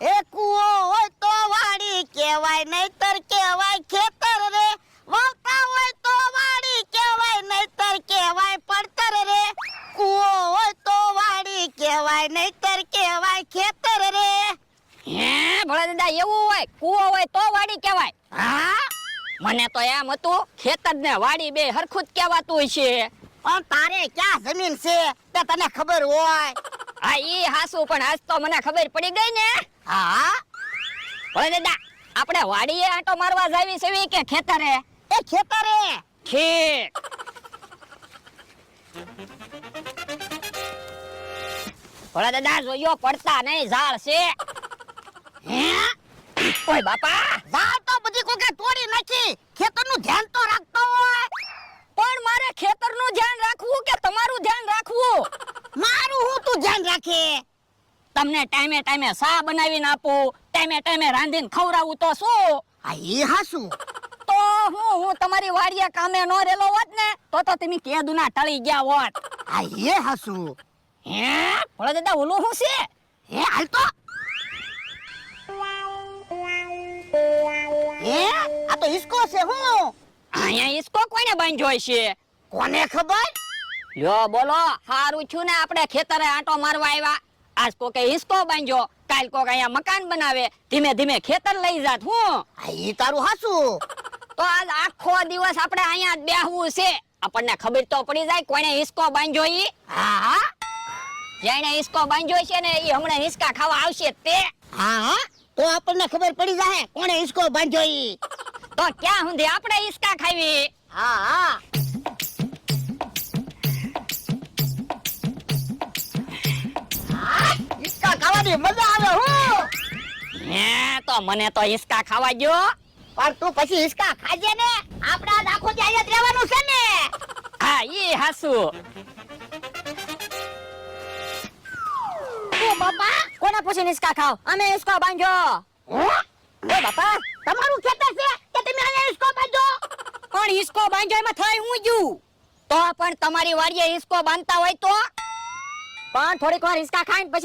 એ કુવો હોય તો વાડી કહેવાય નહીતર કહેવાય ખેતર રે. વાવતા હોય તો વાડી કહેવાય નહીતર કહેવાય પડતર રે. કુવો હોય તો વાડી કહેવાય નહીતર કહેવાય ખેતર રે. હે ભોળા દાદા એવું હોય કુવો હોય તો વાડી કહેવાય. હા? મને તો એમ હતું ખેતર ને વાડી બે હરખું જ કહેવાતું છે. પણ તારે ક્યાં જમીન છે તે તને ખબર હોય? હા ઈ હાસુ પણ આજ તો મને ખબર પડી ગઈ ને. હા? ભોળા દાદા આપણે વાડીએ આંટો મારવા જાવી છે કે ખેતરે? એ ખેતરે. ખેત ભોળા દાદા જોયો પડતા નહીં ઝાડ છે. હે? ઓય બાપા. ઝાડ તો બધી કોકે તોડી નાખી. ખેતરનું ધ્યાન તો રાખતો હોય. પણ મારે ખેતરનું ધ્યાન રાખવું કે તમારું ધ્યાન રાખવું? મારું હું તું ધ્યાન રાખે? તમને ટાઈમે ટાઈમે સા બનાવીને આપું ટાઈમે ટાઈમે રાંધીને ખવડાવું તો શું? આ ઈ હાસુ તો હું હું તમારી વાડીએ કામે ન રેલો હોત ને તો તો તમે કેદુના ટળી ગયા હોત. આ એ હાસુ હે? ભોળા દાદા ઓલું શું છે? હે હાલ તો. હે આ તો હિસકો છે હું. અહીંયા ઈસકો કોઈને બાંધ્યો છે કોને ખબર? લ્યો બોલો. હારું છું ને આપણે ખેતરે આંટો મારવા આવ્યા. આજ કોકે હિસ્કો બાંધ્યો કાલ કોક અહીંયા મકાન બનાવે ધીમે ધીમે ખેતર લઈ જાત હું. ઈ તારું હાસું? તો આજ આખો દિવસ આપણે અહીંયા જ બેહવું છે. આપણને ખબર તો પડી જાય કોને હિસ્કો બાંધ્યો ઈ. હા હા. જેને હિસ્કો બાંધ્યો છે ને ઈ હમણાં હિસ્કા ખાવા આવશે તે. હા હા. તો આપણને ખબર પડી જાય કોણે હિસ્કો બાંધ્યો ઈ. તો ક્યાં સુધી આપણે હિસ્કા ખાવી? હા હા, ખાવાની મજા આવે હો. હે તો મને તો હિસકા ખાવા ગયો પણ તું પછી હિસકા ખાજે ને. આપણે આજ આખો દી અહીંયા જ રહેવાનું છે ને. હા ઈ હાસુ. ઓ બાપા કોને પૂછીને હિસકા ખાવ? અમે હિસકો બાંધ્યો ઓ બાપા તમારું ખેતર છે કે તમે અહીંયા હિસકો બાંધો? પણ હિસકો બાંધ્યો એમાં થઈ હું ગયું તો પણ તમારી વાડીએ હિસકો બાંધતા હોય તો? પણ થોડીક વાર હિસકા ખાઈને પછી